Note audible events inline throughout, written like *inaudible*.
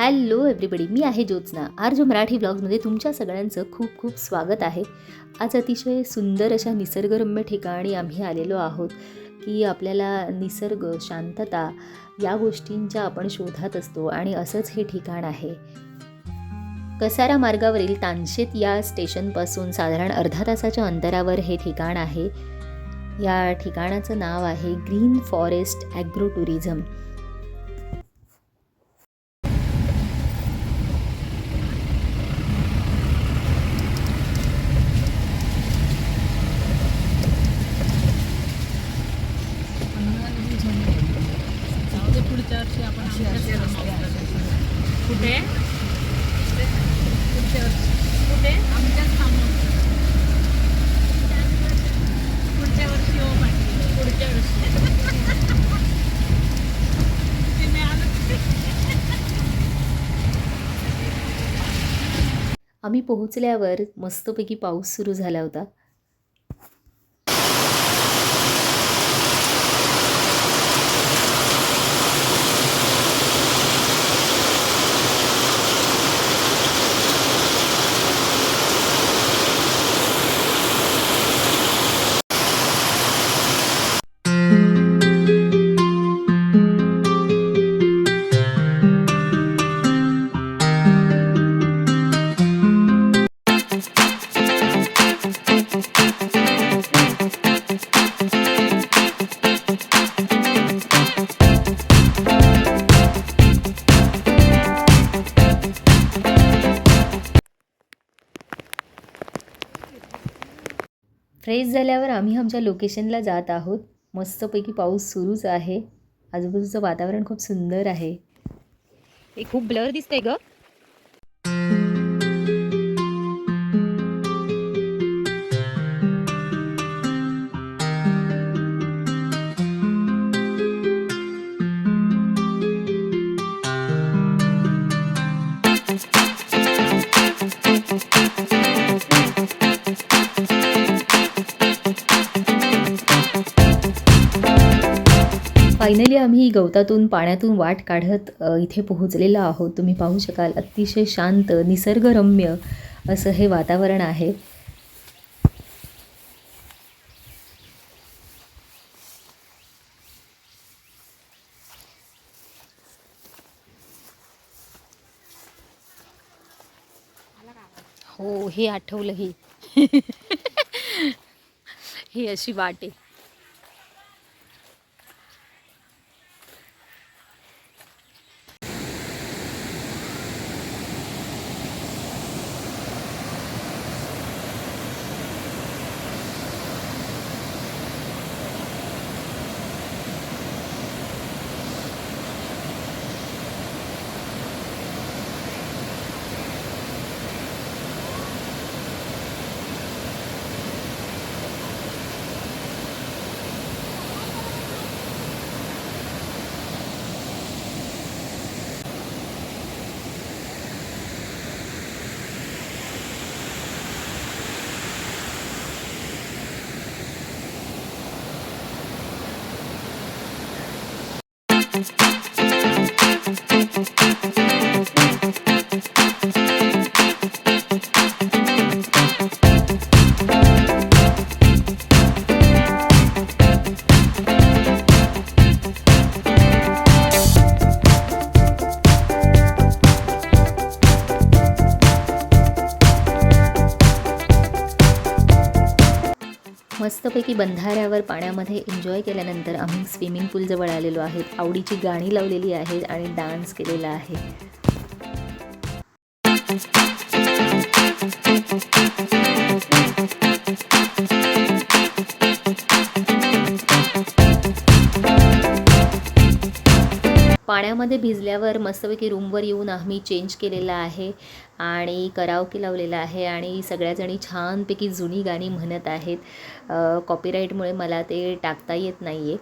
Hello everybody मी आहे Jyotsna. R जो मराठी ब्लॉग्समध्ये तुमच्या सगळ्यांचं खूप खूप स्वागत आहे. आज अतिशय सुंदर अशा निसर्गरम्य ठिकाणी आम्ही आलेलो आहोत की आपल्याला निसर्ग शांतता या गोष्टींच्या आपण शोधात असतो आणि असंच हे ठिकाण आहे. कसारा मार्गावरील तानशेत या स्टेशनपासून साधारण अर्धा तासाच्या अंतरावर हे ठिकाण आहे. या ठिकाणाचं नाव आहे ग्रीन फॉरेस्ट ॲग्रो टुरिझम. पुढच्या वर्षी आपण कुठे? पुढच्या वर्षी. कुठे? आमच्याच पुढच्या वर्षी हो पाटील. पुढच्या वर्षी. तिने आलं आम्ही पोहोचल्यावर मस्तपैकी पाऊस सुरू झाला होता. फ्रेश झाल्यावर आम्ही आमच्या लोकेशनला जात आहोत. मस्तपैकी पाऊस सुरूच आहे. आजूबाजूचं वातावरण खूप सुंदर आहे. हे खूप ब्लर दिसतंय ग. फायनली आम्ही गवतातून पाण्यातून वाट काढत इथे पोहोचलेलो आहोत. तुम्ही पाहू शकाल अतिशय शांत निसर्गरम्य असं हे वातावरण आहे. हो हे आठवलं ही. *laughs* ही अशी वाट आहे. मस्तपैकी बंधाऱ्यावर पाण्यामध्ये एन्जॉय केल्यानंतर आम्ही स्विमिंग पूलजवळ आलेलो आहेत आवडीची गाणी लावलेली आहेत आणि डान्स केलेला आहे. पाण्यामध्ये भिजल्यावर मस्तपैकी रूमवर येऊन आम्ही चेंज केलेला आहे आणि करावके लावलेला आहे आणि सगळ्याजणी छानपैकी जुनी गाणी म्हणत आहेत. कॉपीराईटमुळे मला ते टाकता येत नाही आहे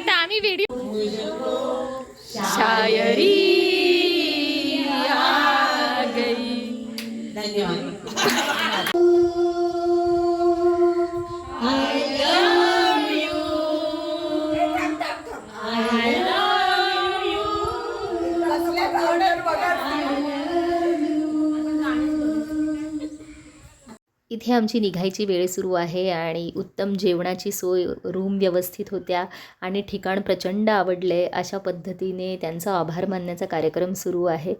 आता आम्ही व्हिडिओ शायरी आ गई. *laughs* इथे आमची निघायची वेळ सुरू आहे आणि उत्तम जेवणाची सोय रूम व्यवस्थित होत्या आणि ठिकाण प्रचंड आवडले अशा पद्धतीने त्यांचा आभार मानण्याचा कार्यक्रम सुरू आहे.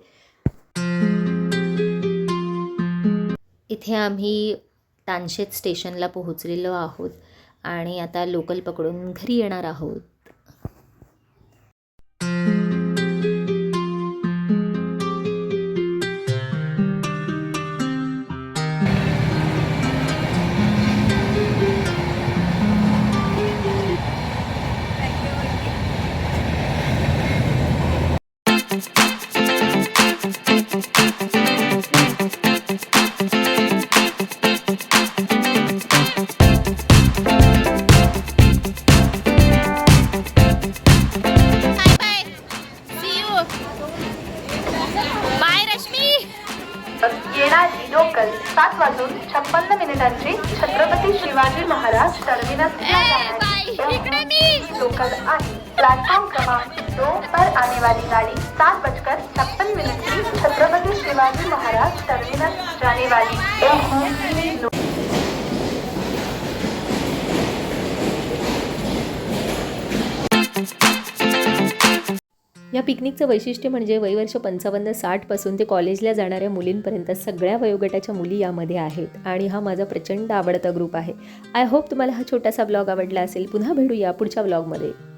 इथे आम्ही तानशेत स्टेशनला पोहोचलेलो आहोत आणि आता लोकल पकडून घरी येणार आहोत. छप्पन्न मिनिटांची छत्रपती शिवाजी महाराज टर्मिनस लोकल आहे. प्लेटफॉर्म क्रमांक दो पर आने वाली गाड़ी सात बजकर छप्पन मिनट की छत्रपति शिवाजी महाराज टर्मिनस जाने वाली है या पिकनिकचं वैशिष्ट्य म्हणजे वयवर्ष पंचावन्न साठपासून ते कॉलेजला जाणाऱ्या मुलींपर्यंत सगळ्या वयोगटाच्या मुली यामध्ये आहेत. आणि हा माझा प्रचंड आवडता ग्रुप आहे. आय होप तुम्हाला हा छोटासा ब्लॉग आवडला असेल. पुन्हा भेटूया पुढच्या ब्लॉगमध्ये